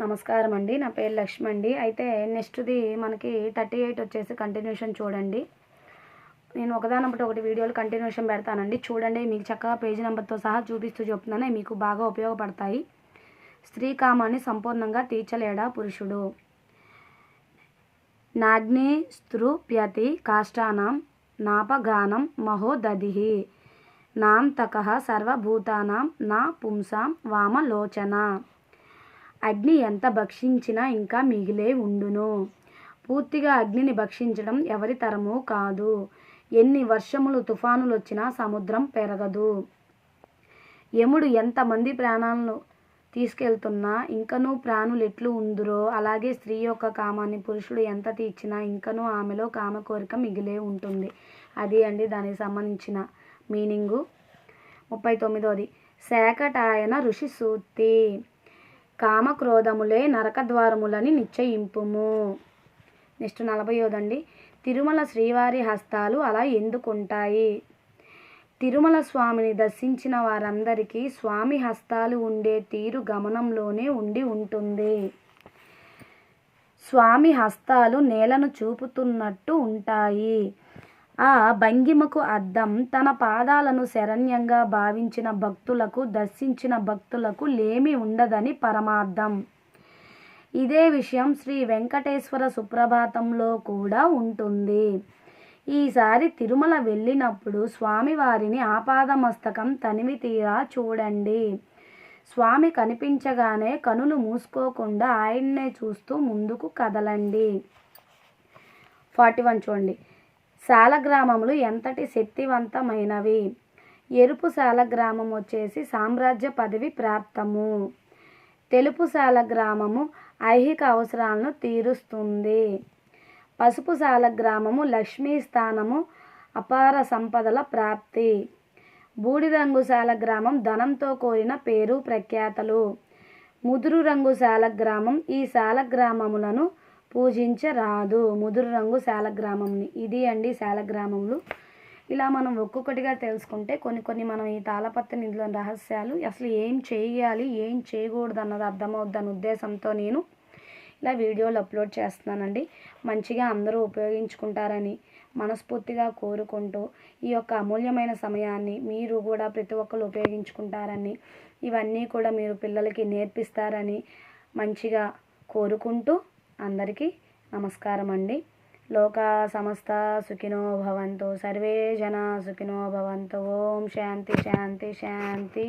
నమస్కారం అండి నా పేరు లక్ష్మి అండి అయితే నెక్స్ట్ది మనకి థర్టీ ఎయిట్ వచ్చేసి కంటిన్యూషన్ చూడండి. నేను ఒకదానప్పుడు ఒకటి వీడియోలు కంటిన్యూషన్ పెడతానండి. చూడండి మీకు చక్కగా పేజీ నెంబర్తో సహా చూపిస్తూ చెప్తున్నాను. మీకు బాగా ఉపయోగపడతాయి. స్త్రీ కామాన్ని సంపూర్ణంగా తీర్చలేడా పురుషుడు? నాగ్ని స్తృప్యతి కాష్టానం నాపగానం మహోదధి నాం సర్వభూతానం సర్వభూతానాం నా పుంసాం వామలోచన అగ్ని ఎంత భక్షించినా ఇంకా మిగిలే ఉండును. పూర్తిగా అగ్నిని భక్షించడం ఎవరి తరము కాదు. ఎన్ని వర్షములు తుఫానులు వచ్చినా సముద్రం పెరగదు. యముడు ఎంతమంది ప్రాణాలను తీసుకెళ్తున్నా ఇంకనూ ప్రాణులు ఎట్లు ఉందురో అలాగే స్త్రీ యొక్క కామాన్ని పురుషుడు ఎంత తీర్చినా ఇంకనూ ఆమెలో కామ కోరిక మిగిలే ఉంటుంది. అది అండి దానికి సంబంధించిన మీనింగు. ముప్పై తొమ్మిదోది. శాకటాయన ఋషి సూక్తి. కామక్రోధములే నరకద్వారములని నిశ్చయింపుము. నెక్స్ట్ నలభైయోదండి. తిరుమల శ్రీవారి హస్తాలు అలా ఎందుకుంటాయి? తిరుమల స్వామిని దర్శించిన వారందరికీ స్వామి హస్తాలు ఉండే తీరు గమనంలోనే ఉండి ఉంటుంది. స్వామి హస్తాలు నేలను చూపుతున్నట్టు ఉంటాయి. ఆ భంగిమకు అద్దం తన పాదాలను శరణ్యంగా భావించిన భక్తులకు దర్శించిన భక్తులకు లేమి ఉండదని పరమార్థం. ఇదే విషయం శ్రీ వెంకటేశ్వర సుప్రభాతంలో కూడా ఉంటుంది. ఈసారి తిరుమల వెళ్ళినప్పుడు స్వామివారిని ఆపాదమస్తకం తనివి తీరా చూడండి. స్వామి కనిపించగానే కనులు మూసుకోకుండా ఆయన్నే చూస్తూ ముందుకు కదలండి. ఫార్టీ వన్ చూడండి. శాలగ్రామములు ఎంతటి శక్తివంతమైనవి? ఎరుపు శాలగ్రామం వచ్చేసి సామ్రాజ్య పదవి ప్రాప్తము. తెలుపు శాలగ్రామము ఐహిక అవసరాలను తీరుస్తుంది. పసుపు శాలగ్రామము లక్ష్మీ స్థానము అపార సంపదల ప్రాప్తి. బూడిద రంగు శాలగ్రామం ధనంతో కోరిన పేరు ప్రఖ్యాతలు. ముదురు రంగు శాలగ్రామం ఈ శాలగ్రామములను పూజించరాదు. ముదురు రంగు శాలగ్రామంని. ఇది అండి శాలగ్రామములు ఇలా మనం ఒక్కొక్కటిగా తెలుసుకుంటే కొన్ని కొన్ని మనం ఈ తాళపత్ర నిధుల రహస్యాలు అసలు ఏం చేయాలి ఏం చేయకూడదు అన్నది అర్థమవుద్దని ఉద్దేశంతో నేను ఇలా వీడియోలు అప్లోడ్ చేస్తున్నానండి. మంచిగా అందరూ ఉపయోగించుకుంటారని మనస్ఫూర్తిగా కోరుకుంటూ ఈ యొక్క అమూల్యమైన సమయాన్ని మీరు కూడా ప్రతి ఒక్కరు ఉపయోగించుకుంటారని ఇవన్నీ కూడా మీరు పిల్లలకి నేర్పిస్తారని మంచిగా కోరుకుంటూ అందరికీ నమస్కారం అండి లోక సమస్త సుఖినో భవంతు. సర్వే జన సుఖినో భవంతు. ఓం శాంతి శాంతి శాంతి